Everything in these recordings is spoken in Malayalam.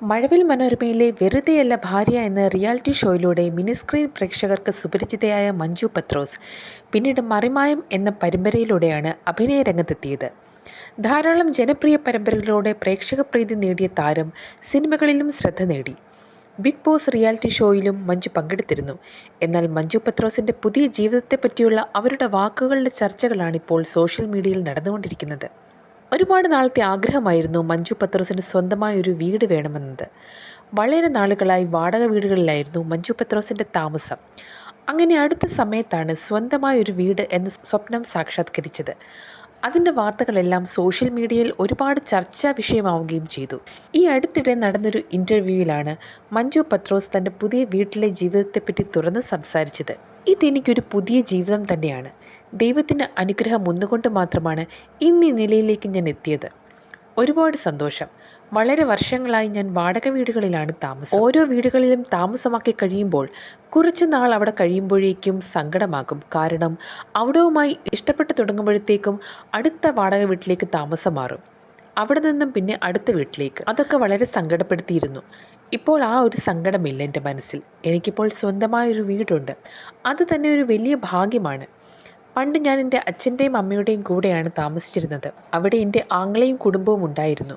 മഴവിൽ മനോരമയിലെ വെറുതെയല്ല ഭാര്യ എന്ന റിയാലിറ്റി ഷോയിലൂടെ മിനിസ്ക്രീൻ പ്രേക്ഷകർക്ക് സുപരിചിതയായ മഞ്ജു പത്രോസ് പിന്നീട് മറിമായം എന്ന പരമ്പരയിലൂടെയാണ് അഭിനയ രംഗത്തെത്തിയത്. ധാരാളം ജനപ്രിയ പരമ്പരകളിലൂടെ പ്രേക്ഷക പ്രീതി നേടിയ താരം സിനിമകളിലും ശ്രദ്ധ നേടി. ബിഗ് ബോസ് റിയാലിറ്റി ഷോയിലും മഞ്ജു പങ്കെടുത്തിരുന്നു. എന്നാൽ മഞ്ജു പത്രോസിന്റെ പുതിയ ജീവിതത്തെപ്പറ്റിയുള്ള അവരുടെ വാക്കുകളുടെ ചർച്ചകളാണ് ഇപ്പോൾ സോഷ്യൽ മീഡിയയിൽ നടന്നുകൊണ്ടിരിക്കുന്നത്. ഒരുപാട് നാളത്തെ ആഗ്രഹമായിരുന്നു മഞ്ജു പത്രോസിന് സ്വന്തമായ ഒരു വീട് വേണമെന്നത്. വളരെ നാളുകളായി വാടക വീടുകളിലായിരുന്നു മഞ്ജു പത്രോസിന്റെ താമസം. അങ്ങനെ അടുത്ത സമയത്താണ് സ്വന്തമായ ഒരു വീട് എന്ന സ്വപ്നം സാക്ഷാത്കരിച്ചത്. അതിന്റെ വാർത്തകളെല്ലാം സോഷ്യൽ മീഡിയയിൽ ഒരുപാട് ചർച്ചാ വിഷയമാവുകയും ചെയ്തു. ഈ അടുത്തിടെ നടന്നൊരു ഇന്റർവ്യൂവിലാണ് മഞ്ജു പത്രോസ് തന്റെ പുതിയ വീട്ടിലെ ജീവിതത്തെപ്പറ്റി തുറന്ന് സംസാരിച്ചത്. ഇതെനിക്കൊരു പുതിയ ജീവിതം തന്നെയാണ്. ദൈവത്തിന്റെ അനുഗ്രഹം ഒന്നുകൊണ്ട് മാത്രമാണ് ഇന്ന് നിലയിലേക്ക് ഞാൻ എത്തിയത്. ഒരുപാട് സന്തോഷം. വളരെ വർഷങ്ങളായി ഞാൻ വാടക വീടുകളിലാണ് താമസം. ഓരോ വീടുകളിലും താമസമാക്കി കഴിയുമ്പോൾ കുറച്ച് നാൾ അവിടെ കഴിയുമ്പോഴേക്കും സങ്കടമാകും. കാരണം അവിടവുമായി ഇഷ്ടപ്പെട്ടു തുടങ്ങുമ്പോഴത്തേക്കും അടുത്ത വാടക വീട്ടിലേക്ക് താമസം മാറും. അവിടെ നിന്നും പിന്നെ അടുത്ത വീട്ടിലേക്ക്. അതൊക്കെ വളരെ സങ്കടപ്പെടുത്തിയിരുന്നു. ഇപ്പോൾ ആ ഒരു സങ്കടമില്ല എന്റെ മനസ്സിൽ. എനിക്കിപ്പോൾ സ്വന്തമായൊരു വീടുണ്ട്. അത് തന്നെ ഒരു വലിയ ഭാഗ്യമാണ്. പണ്ട് ഞാൻ എന്റെ അച്ഛന്റെയും അമ്മയുടെയും കൂടെയാണ് താമസിച്ചിരുന്നത്. അവിടെ എന്റെ ആങ്ങളെയും കുടുംബവും ഉണ്ടായിരുന്നു.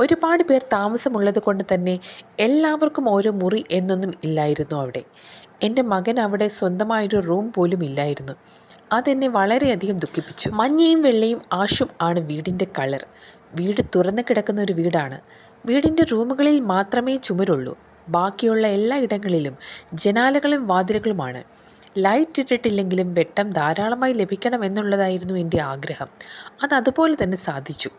ഒരുപാട് പേർ താമസമുള്ളത് കൊണ്ട് തന്നെ എല്ലാവർക്കും ഓരോ മുറി എന്നൊന്നും ഇല്ലായിരുന്നു അവിടെ. എന്റെ മകൻ അവിടെ സ്വന്തമായൊരു റൂം പോലും ഇല്ലായിരുന്നു. അതെന്നെ വളരെയധികം ദുഃഖിപ്പിച്ചു. മഞ്ഞയും വെള്ളയും ആശും ആണ് വീടിന്റെ കളർ. വീട് തുറന്നു കിടക്കുന്ന ഒരു വീടാണ്. വീടിന്റെ റൂമുകളിൽ മാത്രമേ ചുമരുള്ളൂ. ബാക്കിയുള്ള എല്ലാ ഇടങ്ങളിലും ജനാലകളും വാതിലുകളുമാണ്. ലൈറ്റ് ഇട്ടിട്ടില്ലെങ്കിലും വെട്ടം ധാരാളമായി ലഭിക്കണം എന്നുള്ളതായിരുന്നു എന്റെ ആഗ്രഹം. അത് അതുപോലെ തന്നെ സാധിച്ചു.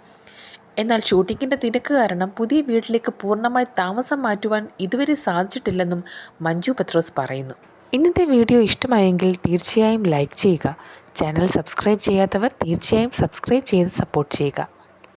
എന്നാൽ ഷൂട്ടിങ്ങിന്റെ തിരക്ക് കാരണം പുതിയ വീട്ടിലേക്ക് പൂർണമായി താമസം മാറ്റുവാൻ ഇതുവരെ സാധിച്ചിട്ടില്ലെന്നും മഞ്ജു പത്രോസ് പറയുന്നു. ഇന്നത്തെ വീഡിയോ ഇഷ്ടമായെങ്കിൽ തീർച്ചയായും ലൈക്ക് ചെയ്യുക. ചാനൽ സബ്സ്ക്രൈബ് ചെയ്യാത്തവർ തീർച്ചയായും സബ്സ്ക്രൈബ് ചെയ്ത് സപ്പോർട്ട് ചെയ്യുക.